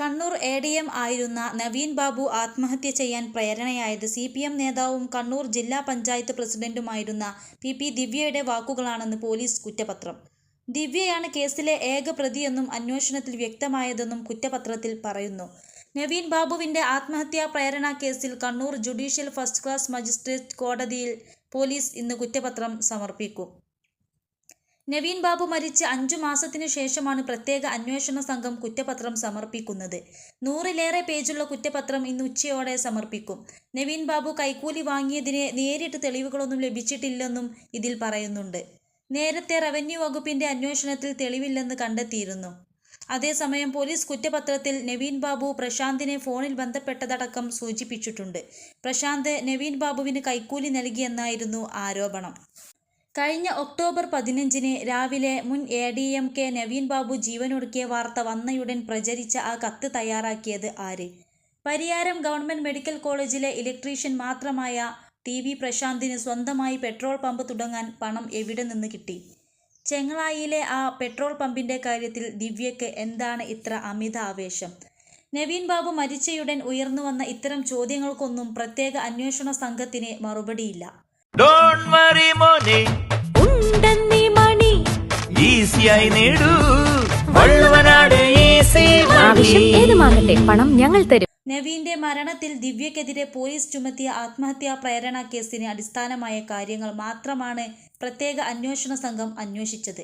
Kannur A D M ആയിരുന്ന നവീൻ ബാബു ആത്മഹത്യ ചെയ്യാൻ പ്രേരണയായത് സി പി എം നേതാവും കണ്ണൂർ ജില്ലാ പഞ്ചായത്ത് പ്രസിഡന്റുമായിരുന്ന പി പി ദിവ്യയുടെ വാക്കുകളാണെന്ന് പോലീസ് കുറ്റപത്രം. ദിവ്യയാണ് കേസിലെ ഏക പ്രതിയെന്നും അന്വേഷണത്തിൽ വ്യക്തമായതെന്നും കുറ്റപത്രത്തിൽ പറയുന്നു. നവീൻ ബാബുവിന്റെ ആത്മഹത്യാ പ്രേരണ കേസിൽ Kannur judicial first class magistrate കോടതിയിൽ പോലീസ് ഇന്ന് കുറ്റപത്രം സമർപ്പിക്കും. നവീൻ ബാബു മരിച്ച് അഞ്ചു മാസത്തിനു ശേഷമാണ് പ്രത്യേക അന്വേഷണ സംഘം കുറ്റപത്രം സമർപ്പിക്കുന്നത്. നൂറിലേറെ പേജുള്ള കുറ്റപത്രം ഇന്ന് ഉച്ചയോടെ സമർപ്പിക്കും. നവീൻ ബാബു കൈക്കൂലി വാങ്ങിയതിന് നേരിട്ട് തെളിവുകളൊന്നും ലഭിച്ചിട്ടില്ലെന്നും ഇതിൽ പറയുന്നുണ്ട്. നേരത്തെ റവന്യൂ വകുപ്പിന്റെ അന്വേഷണത്തിൽ തെളിവില്ലെന്ന് കണ്ടെത്തിയിരുന്നു. അതേസമയം പോലീസ് കുറ്റപത്രത്തിൽ നവീൻ ബാബു പ്രശാന്തിനെ ഫോണിൽ ബന്ധപ്പെട്ടതടക്കം സൂചിപ്പിച്ചിട്ടുണ്ട്. പ്രശാന്ത് നവീൻ ബാബുവിന് കൈക്കൂലി നൽകിയെന്നായിരുന്നു ആരോപണം. കഴിഞ്ഞ ഒക്ടോബർ പതിനഞ്ചിന് രാവിലെ മുൻ A D M K Naveen Babu ജീവനൊടുക്കിയ വാർത്ത വന്നയുടൻ പ്രചരിച്ച ആ കത്ത് തയ്യാറാക്കിയത് ആര്? പരിയാരം ഗവൺമെന്റ് മെഡിക്കൽ കോളേജിലെ ഇലക്ട്രീഷ്യൻ മാത്രമായ ടി വി പ്രശാന്തിന് സ്വന്തമായി പെട്രോൾ പമ്പ് തുടങ്ങാൻ പണം എവിടെ നിന്ന് കിട്ടി? ചെങ്ങളായിയിലെ ആ പെട്രോൾ പമ്പിന്റെ കാര്യത്തിൽ ദിവ്യക്ക് എന്താണ് ഇത്ര അമിത ആവേശം? നവീൻ ബാബു മരിച്ചയുടൻ ഉയർന്നു വന്ന ഇത്തരം ചോദ്യങ്ങൾക്കൊന്നും പ്രത്യേക അന്വേഷണ സംഘത്തിന് മറുപടിയില്ല. ഉണ്ടെന്നീ മണി. ഈസിയായി നേടൂ. വള്ളുവനാട് ആവശ്യം ഏതുമാകട്ടെ പണം ഞങ്ങൾ തരും. നവീന്റെ മരണത്തിൽ ദിവ്യക്കെതിരെ പോലീസ് ചുമത്തിയ ആത്മഹത്യാ പ്രേരണ കേസിന് അടിസ്ഥാനമായ കാര്യങ്ങൾ മാത്രമാണ് പ്രത്യേക അന്വേഷണ സംഘം അന്വേഷിച്ചത്.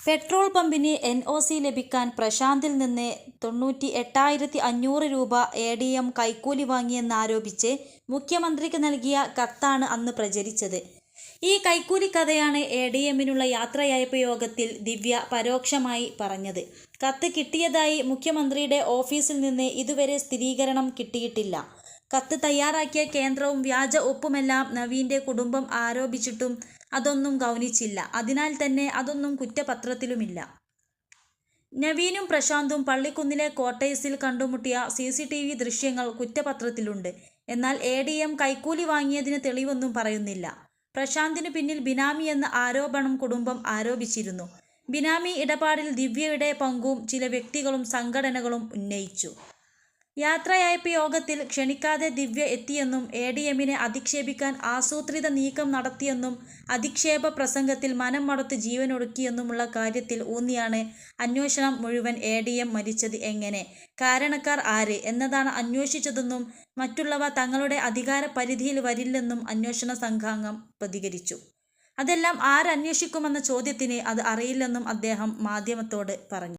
പെട്രോൾ പമ്പിന് എൻ ഒ സി ലഭിക്കാൻ പ്രശാന്തിൽ നിന്ന് തൊണ്ണൂറ്റി എട്ടായിരത്തി അഞ്ഞൂറ് രൂപ എ ഡി എം കൈക്കൂലി വാങ്ങിയെന്നാരോപിച്ച് മുഖ്യമന്ത്രിക്ക് നൽകിയ കത്താണ് അന്ന് പ്രചരിച്ചത്. ഈ കൈക്കൂലി കഥയാണ് എ ഡി എമ്മിനുള്ള യാത്രയയപ്പ് യോഗത്തിൽ ദിവ്യ പരോക്ഷമായി പറഞ്ഞത്. കത്ത് കിട്ടിയതായി മുഖ്യമന്ത്രിയുടെ ഓഫീസിൽ നിന്ന് ഇതുവരെ സ്ഥിരീകരണം കിട്ടിയിട്ടില്ല. കത്ത് തയ്യാറാക്കിയ കേന്ദ്രവും വ്യാജ ഒപ്പുമെല്ലാം നവീന്റെ കുടുംബം ആരോപിച്ചിട്ടും അതൊന്നും ഗൗനിച്ചില്ല. അതിനാൽ തന്നെ അതൊന്നും കുറ്റപത്രത്തിലുമില്ല. നവീനും പ്രശാന്തും പള്ളിക്കുന്നിലെ കോട്ടേഴ്സിൽ കണ്ടുമുട്ടിയ സി സി ടി വി ദൃശ്യങ്ങൾ കുറ്റപത്രത്തിലുണ്ട്. എന്നാൽ എ ഡി എം കൈക്കൂലി വാങ്ങിയതിന് തെളിവൊന്നും പറയുന്നില്ല. പ്രശാന്തിനു പിന്നിൽ ബിനാമി എന്ന ആരോപണം കുടുംബം ആരോപിച്ചിരുന്നു. ബിനാമി ഇടപാടിൽ ദിവ്യയുടെ പങ്കും ചില വ്യക്തികളും സംഘടനകളും ഉന്നയിച്ചു. യാത്രയയപ്പ് യോഗത്തിൽ ക്ഷണിക്കാതെ ദിവ്യ എത്തിയെന്നും എ ഡി എമ്മിനെ അധിക്ഷേപിക്കാൻ ആസൂത്രിത നീക്കം നടത്തിയെന്നും അധിക്ഷേപ പ്രസംഗത്തിൽ മനം മടുത്ത് ജീവനൊടുക്കിയെന്നുമുള്ള കാര്യത്തിൽ ഊന്നിയാണ് അന്വേഷണം മുഴുവൻ എ ഡി എം മരിച്ചത് എങ്ങനെ? കാരണക്കാർ ആര്? എന്നതാണ് അന്വേഷിച്ചതെന്നും മറ്റുള്ളവ തങ്ങളുടെ അധികാര പരിധിയിൽ വരില്ലെന്നും അന്വേഷണ സംഘാംഗം പ്രതികരിച്ചു. അതെല്ലാം ആരന്വേഷിക്കുമെന്ന ചോദ്യത്തിന് അത് അറിയില്ലെന്നും അദ്ദേഹം മാധ്യമത്തോട് പറഞ്ഞു.